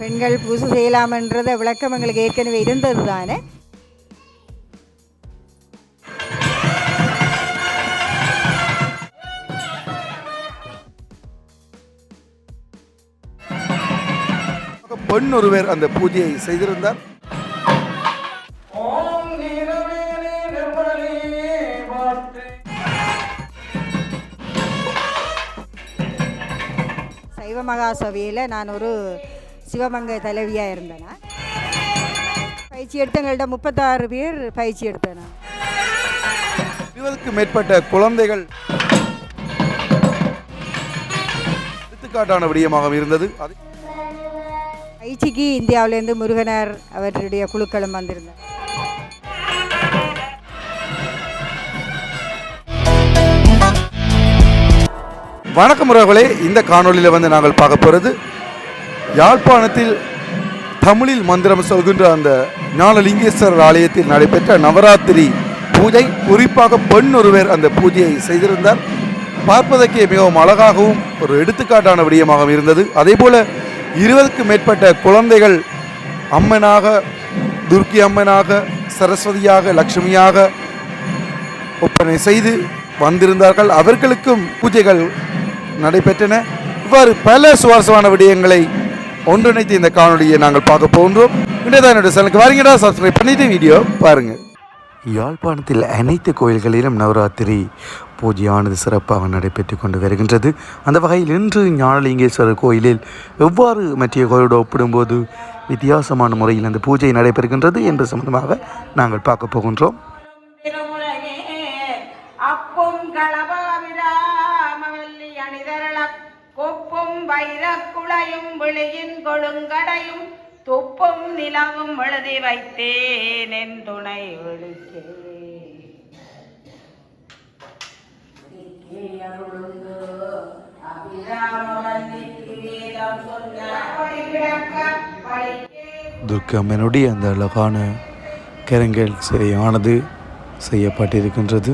பெண்கள் பூசை செய்யலாமன்றத விளக்கம் எங்களுக்கு ஏற்கனவே இருந்தது தானே பெண் ஒருவர் அந்த பூஜையை செய்திருந்தார். சைவ மகா சபையில் நான் ஒரு சிவமங்க தலைவியாக இருந்தேன்? பயிற்சி எடுத்தவங்கள்ட்ட முப்பத்தாறு பேர் பயிற்சி எடுத்தேன்? நான் இருபதுக்கும் மேற்பட்ட குழந்தைகள் எடுத்துக்காட்டான விடயமாக இருந்தது. அது பயிற்சிக்கு இந்தியாவிலேருந்து முருகனர் அவர்களுடைய குழுக்களும் வந்திருந்தார் வணக்கம் உறவுகளே இந்த காணொளியில் வந்து நாங்கள் பார்க்க போகிறது யாழ்ப்பாணத்தில் தமிழில் மந்திரம் சொல்கின்ற அந்த ஞானலிங்கேஸ்வரர் ஆலயத்தில் நடைபெற்ற நவராத்திரி பூஜை குறிப்பாக பெண் ஒருவர் அந்த பூஜையை செய்திருந்தார். பார்ப்பதற்கே மிகவும் அழகாகவும் ஒரு எடுத்துக்காட்டான விடயமாகவும் இருந்தது. அதேபோல இருபதுக்கும் மேற்பட்ட குழந்தைகள் அம்மனாக துர்க்கி அம்மனாக சரஸ்வதியாக லக்ஷ்மியாக ஒப்பனை செய்து வந்திருந்தார்கள். அவர்களுக்கும் பூஜைகள் நடைபெற்றன. இவ்வாறு பல சுவாரஸ்யமான விடயங்களை ஒன்றிணைத்து இந்த காணொலியை நாங்கள் பார்க்க போகின்றோம். இன்றைய என்னுடைய சேனலுக்கு வரீங்கடா சப்ஸ்கிரைப் பண்ணிட்டு வீடியோ பாருங்க. யாழ்ப்பாணத்தில் அனைத்து கோயில்களிலும் நவராத்திரி பூஜையானது சிறப்பாக நடைபெற்று கொண்டு வருகின்றது. அந்த வகையில் இன்று ஞானலிங்கேஸ்வரர் கோயிலில் எவ்வாறு மற்ற கோயிலோடு ஒப்பிடும்போது வித்தியாசமான முறையில் அந்த பூஜை நடைபெறுகின்றது என்பது சம்பந்தமாக நாங்கள் பார்க்க போகின்றோம். விழியின் கொடுங்கடையும் துப்பும் நிலவும் எழுதி வைத்தேன் என் துணை விழிக்கே துர்க்கம்மனுடைய அந்த அழகான கரங்கள் சிலையானது செய்யப்பட்டிருக்கின்றது.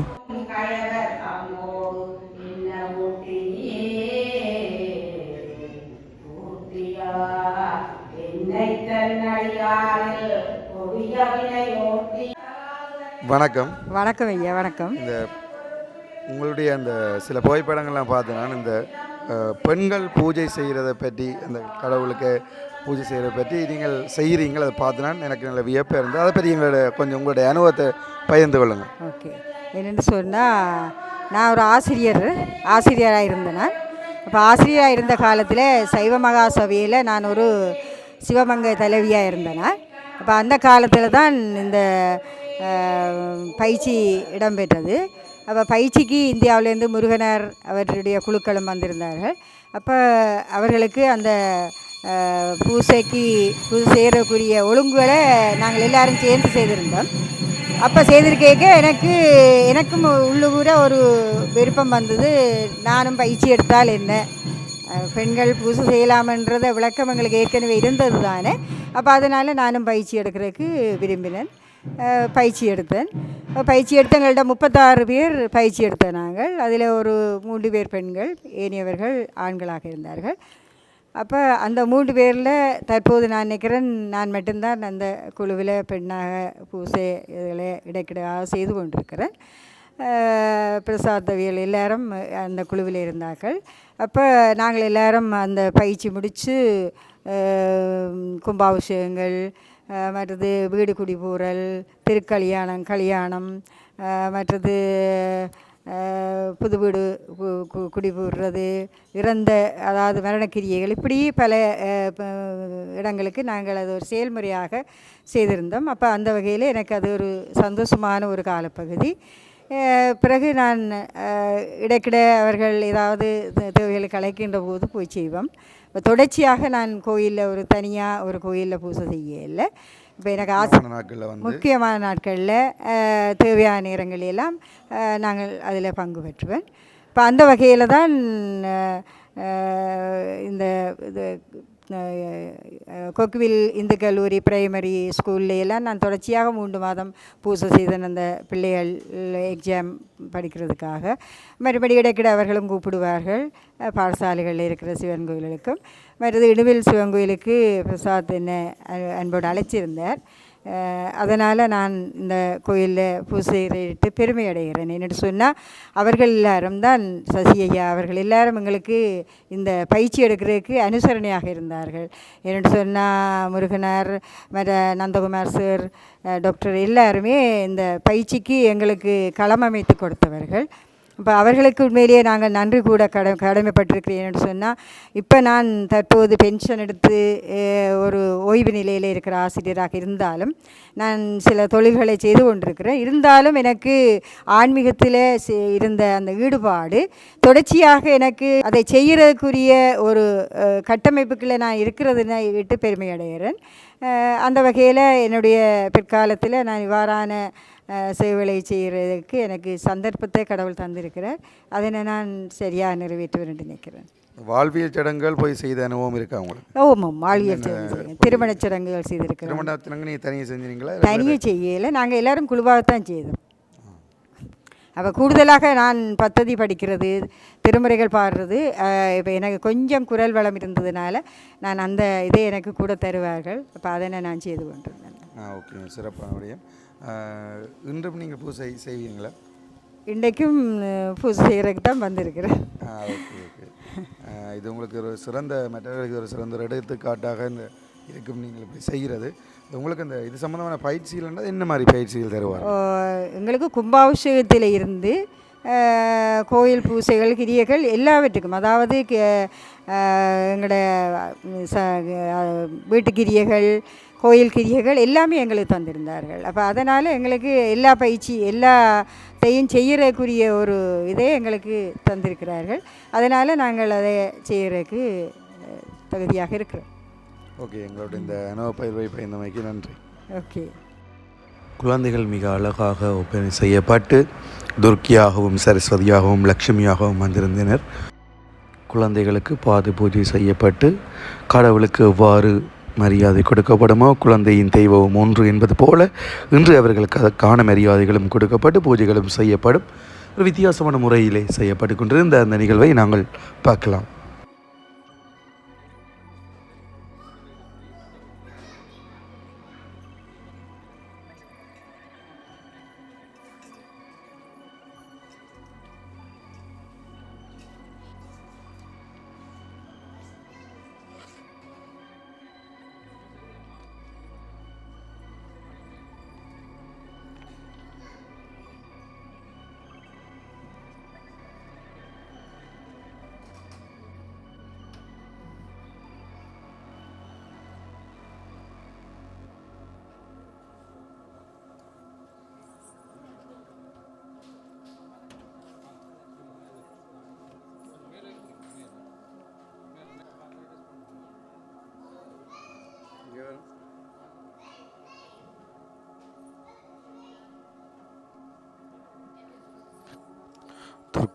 வணக்கம். வணக்கம் ஐயா வணக்கம். இந்த உங்களுடைய அந்த சில புகைப்படங்கள்லாம் பார்த்து நான் இந்த பெண்கள் பூஜை செய்கிறத பற்றி அந்த கடவுளுக்கு பூஜை செய்கிறத பற்றி நீங்கள் செய்கிறீங்கள் அதை பார்த்து நான் எனக்கு நல்ல வியப்பாக இருந்தது. அதை பற்றி எங்களோட கொஞ்சம் உங்களுடைய அனுபவத்தை பகிர்ந்து கொள்ளுங்கள். ஓகே. என்னென்னு சொன்னால் நான் ஒரு ஆசிரியர் ஆசிரியராக இருந்தேன் அப்போ ஆசிரியராக இருந்த காலத்தில் சைவ மகா சபையில் நான் ஒரு சிவமங்க தலைவியாக இருந்தேன் அப்போ அந்த காலத்தில் தான் இந்த பயிற்சி இடம்பெற்றது. அப்போ பயிற்சிக்கு இந்தியாவிலேருந்து முருகனார் அவருடைய குழுக்களும் வந்திருந்தார்கள். அப்போ அவர்களுக்கு அந்த பூசைக்கு பூஜை செய்கிறக்குரிய ஒழுங்குகளை நாங்கள் எல்லாரும் சேர்ந்து செய்திருந்தோம். அப்போ செய்திருக்கேக்க எனக்கு எனக்கும் உள்ளுகூட ஒரு விருப்பம் வந்தது நானும் பயிற்சி எடுத்தால் என்ன? பெண்கள் பூசை செய்யலாமன்றத விளக்கம் எங்களுக்கு ஏற்கனவே இருந்தது தானே அப்போ அதனால் நானும் பயிற்சி எடுக்கிறதுக்கு விரும்பினேன். பயிற்சி எடுத்தேன். பயிற்சி எடுத்தவங்கள்ட்ட முப்பத்தாறு பேர் பயிற்சி எடுத்தோம் நாங்கள். அதில் ஒரு மூன்று பேர் பெண்கள் ஏனையவர்கள் ஆண்களாக இருந்தார்கள். அப்போ அந்த மூன்று பேரில் தற்போது நான் நினைக்கிறேன் நான் மட்டும்தான் அந்த குழுவில் பெண்ணாக பூசை இதில் இடைக்கிடையாக செய்து கொண்டிருக்கிறேன். பிரசாதவியல் எல்லாரும் அந்த குழுவில் இருந்தார்கள். அப்போ நாங்கள் எல்லாரும் அந்த பயிற்சி முடித்து கும்பாபிஷேகங்கள் மற்றது வீடு குடிபூரல் திருக்கல்யாணம் கல்யாணம் மற்றது புது வீடு கு- குடிபுறது இறந்த அதாவது மரணக்கிரியைகள் இப்படி பல இடங்களுக்கு நாங்கள் அது ஒரு செயல்முறையாக செய்திருந்தோம். அப்போ அந்த வகையில் எனக்கு அது ஒரு சந்தோஷமான ஒரு காலப்பகுதி. பிறகு நான் இடைக்கிட அவர்கள் ஏதாவது தேவைகளை கலைக்கின்ற போது போய் செய்வோம். இப்ப தொடர்ச்சியாக நான் கோயிலில் ஒரு தனியாக ஒரு கோயிலில் பூஜை செய்யல. இப்போ எனக்கு ஆசை முக்கியமான நாட்களில் தேவையான நேரங்கள் எல்லாம் அஹ், நாங்கள் அதில் பங்கு பெற்றுவேன். இப்போ அந்த வகையில் தான் இந்த இது கொக்குவில் இந்து கல்லூரி பிரைமரி ஸ்கூல்ல எல்லாம் நான் தொடர்ச்சியாக மூன்று மாதம் பூசை செய்தேன் அந்த பிள்ளைகள் எக்ஸாம் படிக்கிறதுக்காக. மறுபடி இடைக்கிட அவர்களும் கூப்பிடுவார்கள். பாடசாலைகளில் இருக்கிற சிவன் கோயில்களுக்கும். மறுபடி இடுவில் சிவன் கோயிலுக்கு பிரசாத் என்ன அன்போடு அழைச்சிருந்தார். அதனால் நான் இந்த கோயிலில் பூசையிட்டு பெருமை அடைகிறேன். என்னென்னு சொன்னால் அவர்கள் எல்லாரும் தான் சசி ஐயா அவர்கள் எல்லாரும் எங்களுக்கு இந்த பயிற்சி எடுக்கிறதுக்கு அனுசரணையாக இருந்தார்கள். என்னென்னு சொன்னால் முருகனார் மற்ற நந்தகுமார் சார் டாக்டர் எல்லாருமே இந்த பயிற்சிக்கு எங்களுக்கு களம் அமைத்து கொடுத்தவர்கள். இப்போ அவர்களுக்கு உண்மையிலேயே நாங்கள் நன்றி கூட கட கடமைப்பட்டிருக்கிறேன்னு சொன்னால் இப்போ நான் தற்போது பென்ஷன் எடுத்து ஒரு ஓய்வு நிலையில் இருக்கிற ஆசிரியராக இருந்தாலும் நான் சில தொழில்களை செய்து கொண்டிருக்கிறேன். இருந்தாலும் எனக்கு ஆன்மீகத்தில் இருந்த அந்த ஈடுபாடு தொடர்ச்சியாக எனக்கு அதை செய்கிறதுக்குரிய ஒரு கட்டமைப்புக்குள்ளே நான் இருக்கிறதுன்னு விட்டு பெருமை அடைகிறேன் அந்த வகையில் என்னுடைய பிற்காலத்தில் நான் இவ்வாறான சேவைகளை செய்கிறதுக்கு எனக்கு சந்தர்ப்பத்தை கடவுள் தந்திருக்கிறார். அதனை நான் சரியாக நிறைவேற்றுவேன் நினைக்கிறேன். வாழ்வியல் சடங்குகள் போய் செய்த அனுபவம் இருக்கா உங்களுக்கு? ஓமாம் வாழ்வியல் சடங்கு. திருமணச் சடங்குகள் செய்திருக்கிறோம். திருமண சடங்கு நீங்கள் தனியாக செஞ்சீங்களா? தனியாக செய்யலை. நாங்கள் எல்லாரும் குழுவாகத்தான் செய்தோம். அப்போ கூடுதலாக நான் பத்ததி படிக்கிறது திருமுறைகள் பாடுறது இப்போ எனக்கு கொஞ்சம் குரல் வளம் இருந்ததுனால நான் அந்த இதை எனக்கு கூட தருவார்கள். அப்போ அதனை நான் செய்து கொண்டிருந்தேன். ஆ ஓகே. ஆ, இன்றும் நீங்கள் பூசை செய்வீங்களா? இன்றைக்கும் பூஜை செய்கிறதுக்கு தான் வந்திருக்கிறேன். Okay okay. இது உங்களுக்கு ஒரு சிறந்த மற்றவர்களுக்கு ஒரு சிறந்த ஒரு எடுத்துக்காட்டாக இந்த இருக்கும் நீங்கள் இப்படி செய்கிறது. உங்களுக்கு இந்த இது சம்மந்தமான பயிற்சிகள்ன்றது என்ன மாதிரி பயிற்சிகள் தருவார்? எங்களுக்கு கும்பாபிஷேகத்தில் இருந்து கோயில் பூசைகள் கிரியைகள் எல்லாவற்றுக்கும் அதாவது எங்களோட ச வீட்டு கிரியைகள் கோயில் கிரியைகள் எல்லாமே எங்களுக்கு தந்திருந்தார்கள். அப்போ அதனால் எங்களுக்கு எல்லா பயிற்சி எல்லாத்தையும் செய்யறதுக்குரிய ஒரு இதே எங்களுக்கு தந்திருக்கிறார்கள். அதனால் நாங்கள் அதை செய்கிறதுக்கு தகுதியாக இருக்கிறோம். ஓகே எங்களோட இந்த அனுபவ பயிர்வை பயந்தமைக்கு நன்றி. ஓகே. குழந்தைகள் மிக அழகாக ஒப்பனை செய்யப்பட்டு துர்க்கியாகவும் சரஸ்வதியாகவும் லக்ஷ்மியாகவும் வந்திருந்தனர். குழந்தைகளுக்கு பாது பூஜை செய்யப்பட்டு கடவுளுக்கு எவ்வாறு மரியாதை கொடுக்கப்படுமோ? குழந்தையின் தெய்வம் ஒன்று என்பது போல இன்று அவர்களுக்கு அதற்கான மரியாதைகளும் கொடுக்கப்பட்டு பூஜைகளும் செய்யப்படும். ஒரு வித்தியாசமான முறையிலே செய்யப்பட்டு கொண்டிருந்த அந்த நிகழ்வை நாங்கள் பார்க்கலாம்.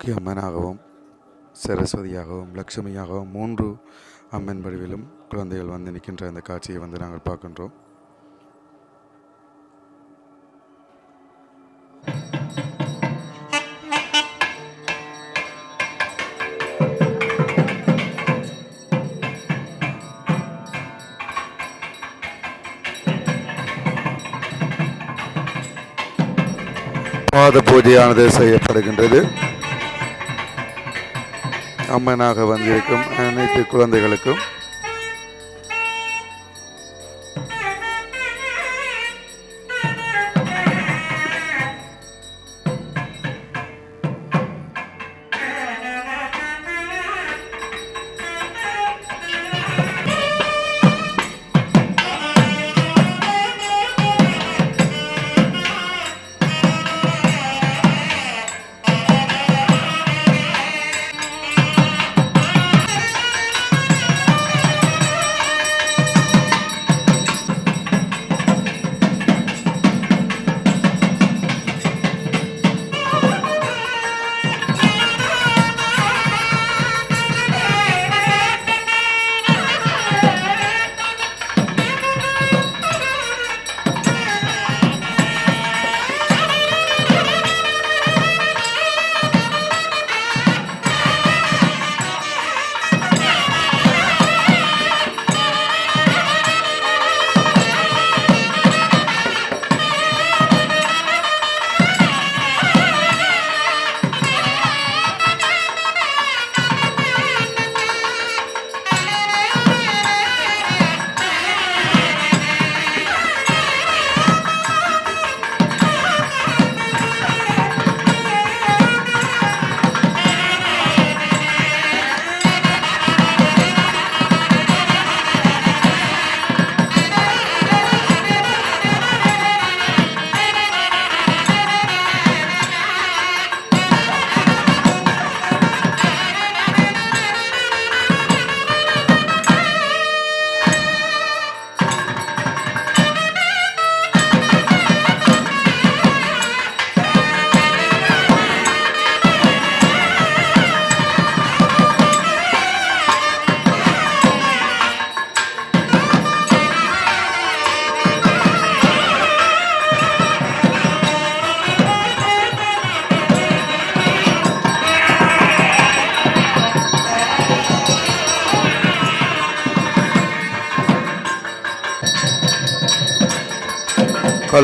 முக்கிய அம்மனாகவும் சரஸ்வதியாகவும் லக்ஷ்மியாகவும் மூன்று அம்மன் வடிவிலும் குழந்தைகள் வந்து நிற்கின்ற அந்த காட்சியை வந்து நாங்கள் பார்க்கின்றோம். பாத பூஜையானது செய்யப்படுகின்றது. அம்மனாக வந்திருக்கும் அனைத்து குழந்தைகளுக்கும்.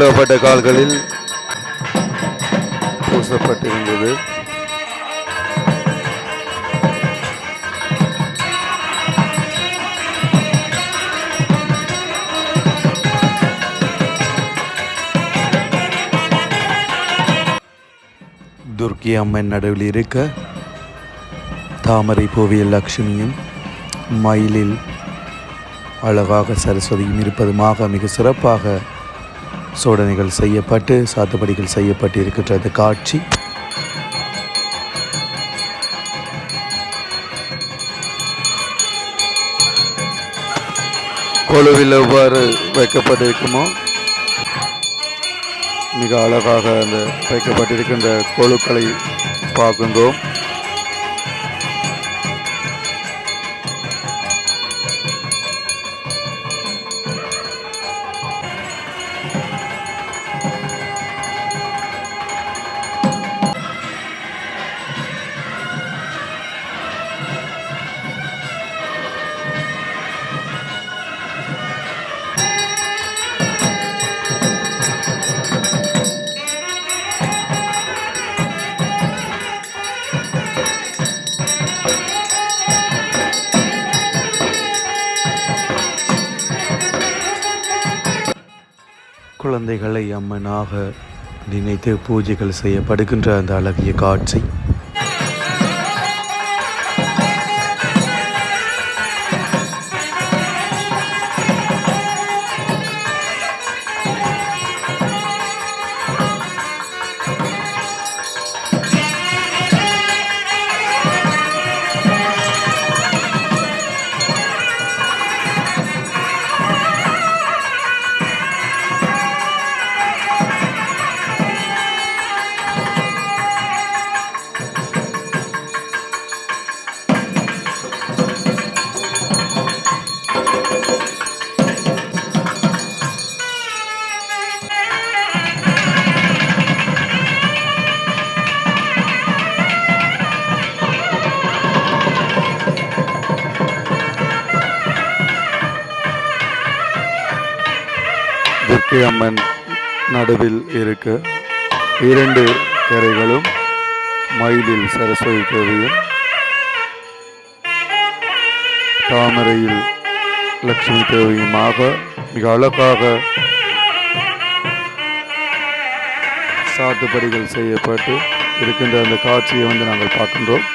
கழுவப்பட்ட கால்களில் பூசப்பட்டிருந்தது. துர்க்கி அம்மன் நடுவில் இருக்க தாமரை பூவியல் லக்ஷ்மியும் மயிலில் அழகாக சரஸ்வதியும் இருப்பதுமாக மிக சிறப்பாக சோதனைகள் செய்யப்பட்டு சாத்துப்படிகள் செய்யப்பட்டு இருக்கின்றது காட்சி. கொழுவில் எவ்வாறு வைக்கப்பட்டிருக்குமோ மிக அழகாக அந்த வைக்கப்பட்டிருக்கின்ற கொழுக்களை பார்க்கின்றோம். அம்மனாக நினைத்து பூஜைகள் செய்யப்படுகின்ற அந்த அழகிய காட்சி. துர்க்கை அம்மன் நடுவில் இருக்க இரண்டு கரைகளும் மயிலில் சரஸ்வதி தேவியும் தாமரையில் லட்சுமி தேவியுமாக மிக அழகாக சாத்துப்படிகள் செய்யப்பட்டு இருக்கின்ற அந்த காட்சியை வந்து நாங்கள் பார்க்கின்றோம்.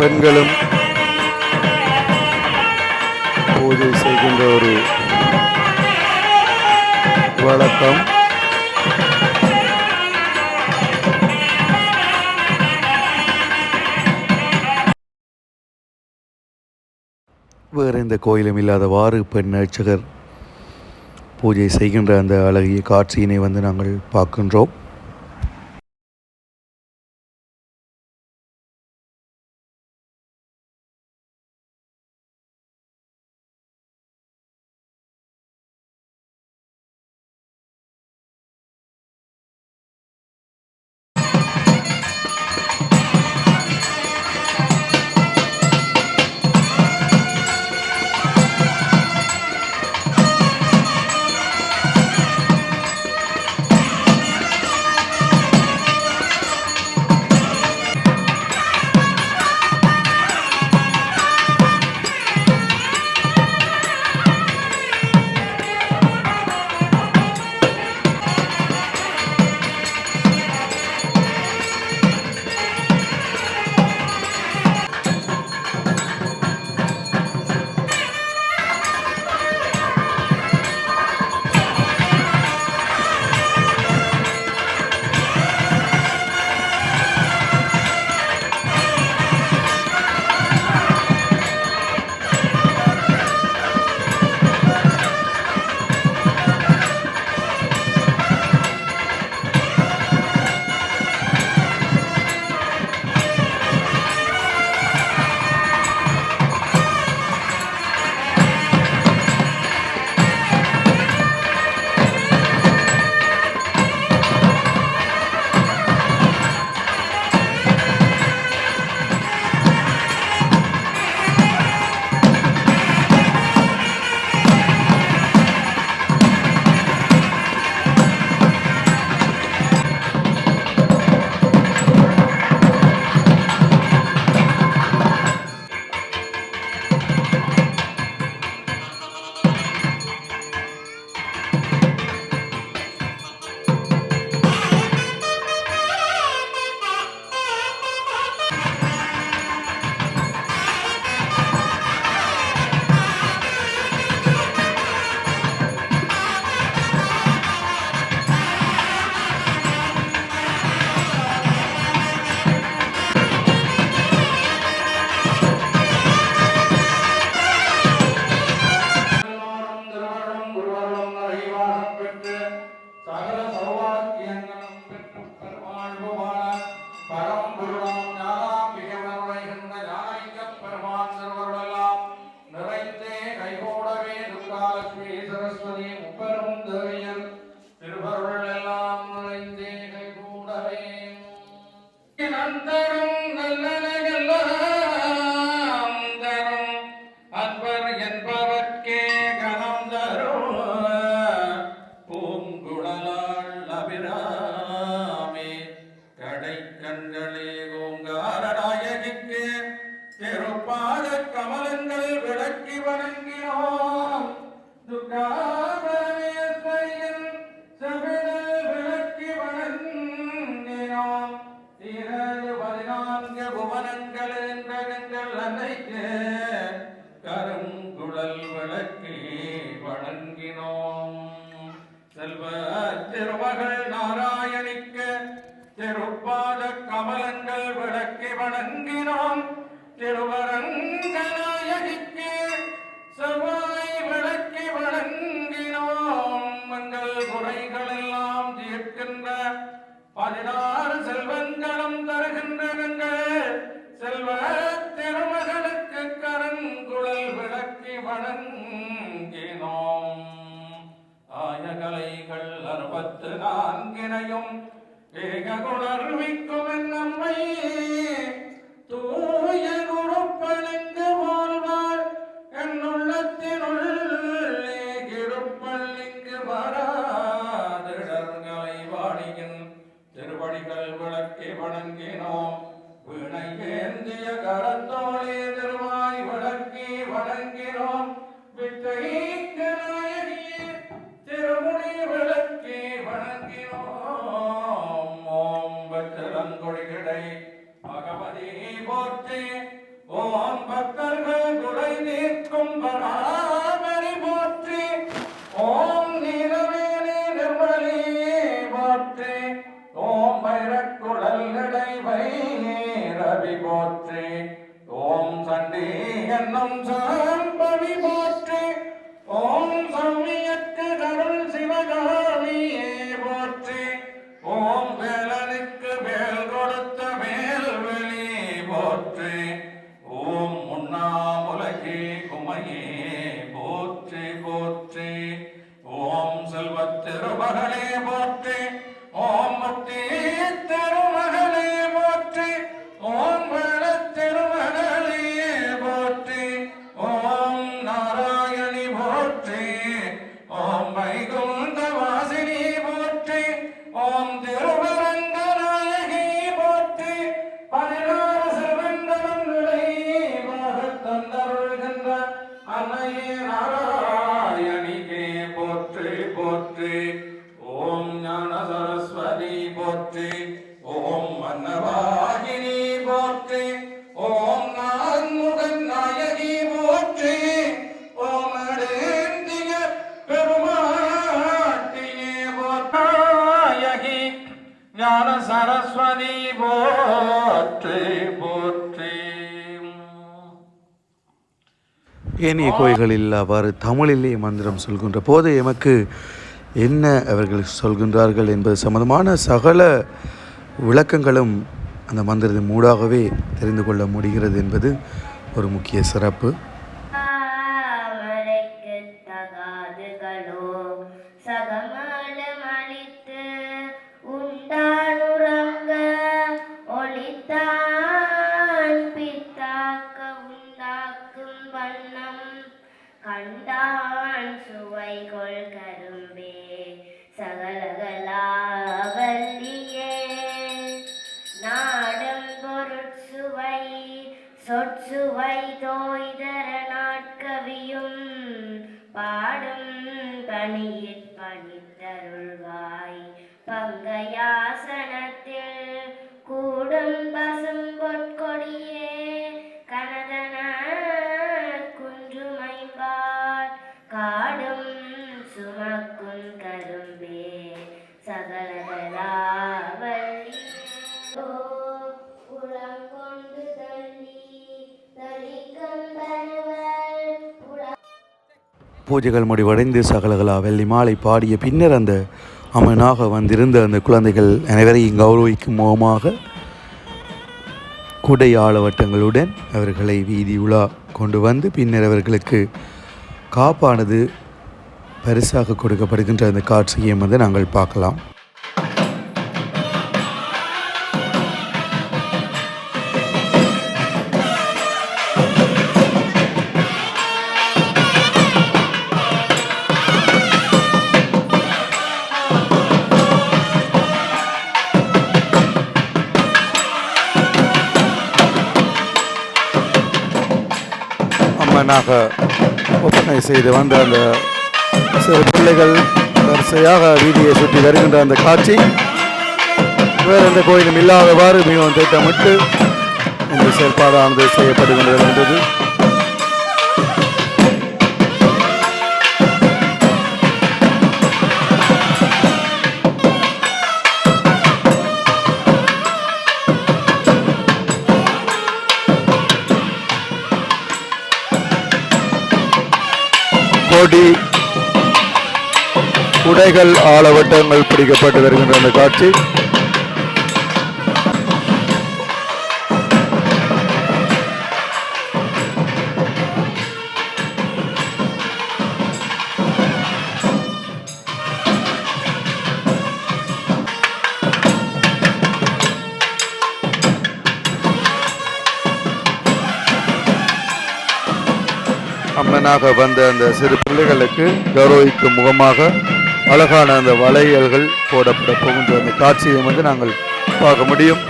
பெண்களும் பூஜை செய்கின்ற ஒரு வழக்கம். வேறு எந்த கோயிலும் இல்லாதவாறு பெண் அர்ச்சகர் பூஜை செய்கின்ற அந்த அழகிய காட்சியினை வந்து நாங்கள் பார்க்கின்றோம். தூய பக்தர்கள் குறை நீக்கும் பராமரி போற்றி. ஓம் நீரவேணி நிர்மலி போற்றி. ஓம் வைரக்குழல் நிலைவை ரவி போற்றி. ஓம் சண்டி என்னும் சாமி ஏனைய கோயில்களில் அவ்வாறு தமிழிலே மந்திரம் சொல்கின்ற போது எமக்கு என்ன அவர்கள் சொல்கின்றார்கள் என்பது சம்மந்தமான சகல விளக்கங்களும் அந்த மந்திரத்தின் மூடாகவே தெரிந்து கொள்ள முடிகிறது என்பது ஒரு முக்கிய சிறப்பு. பூஜைகள் முடிவடைந்து சகலகலா வெள்ளி மாலை பாடிய பின்னர் அந்த அமனாக வந்திருந்த அந்த குழந்தைகள் அனைவரையும் கௌரவிக்கும் முகமாக குடை ஆளவட்டங்களுடன் அவர்களை வீதி உலா கொண்டு வந்து பின்னர் அவர்களுக்கு காப்பானது பரிசாக கொடுக்கப்படுகின்ற அந்த காட்சியையும் வந்து நாங்கள் பார்க்கலாம். அம்மனாக ஒப்பனை செய்து வந்த அந்த சிறு பிள்ளைகள் வரிசையாக வீதியை சுற்றி வருகின்ற அந்த காட்சி. வேறு எந்த கோயிலும் இல்லாதவாறு மிகவும் திட்டமிட்டு இந்த செயற்பாடானது செய்யப்படுகின்றது என்றது கொடி உடைகள் ஆளவட்டங்கள் பிடிக்கப்பட்டு வருகின்ற அந்த காட்சி. அம்மனாக வந்த அந்த சிறு பிள்ளைகளுக்கு கௌரவிக்கும் முகமாக அழகான அந்த வளையல்கள் போடப்பட போகின்ற அந்த காட்சியை வந்து நாங்கள் பார்க்க முடியும்.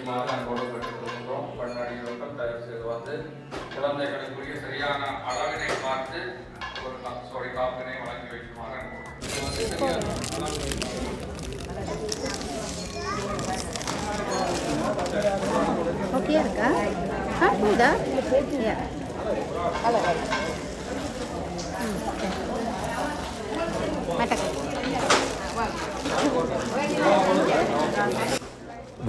வைக்குமாறு அன்போடு கேட்டுக்கொள்கின்றோம் பெண்ணடிகளுக்கும் தயவு செய்து வந்து குழந்தைகளுக்குரிய சரியான அளவினை பார்த்து ஒரு sorry, காப்பினை வழங்கி வைக்குமாறு ஓகே இருக்கா? ஆ போதா யா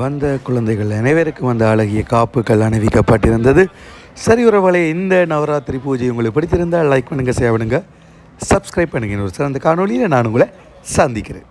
வந்த குழந்தைகள் அனைவருக்கும் அந்த அழகிய காப்புகள் அணிவிக்கப்பட்டிருந்தது. சரி உறவுகளே இந்த நவராத்திரி பூஜை உங்களுக்கு பிடித்திருந்தால் லைக் பண்ணுங்கள் சேவனுங்க சப்ஸ்கிரைப் பண்ணுங்க. ஒரு சிறந்த காணொலியில் நான் உங்களை சந்திக்கிறேன்.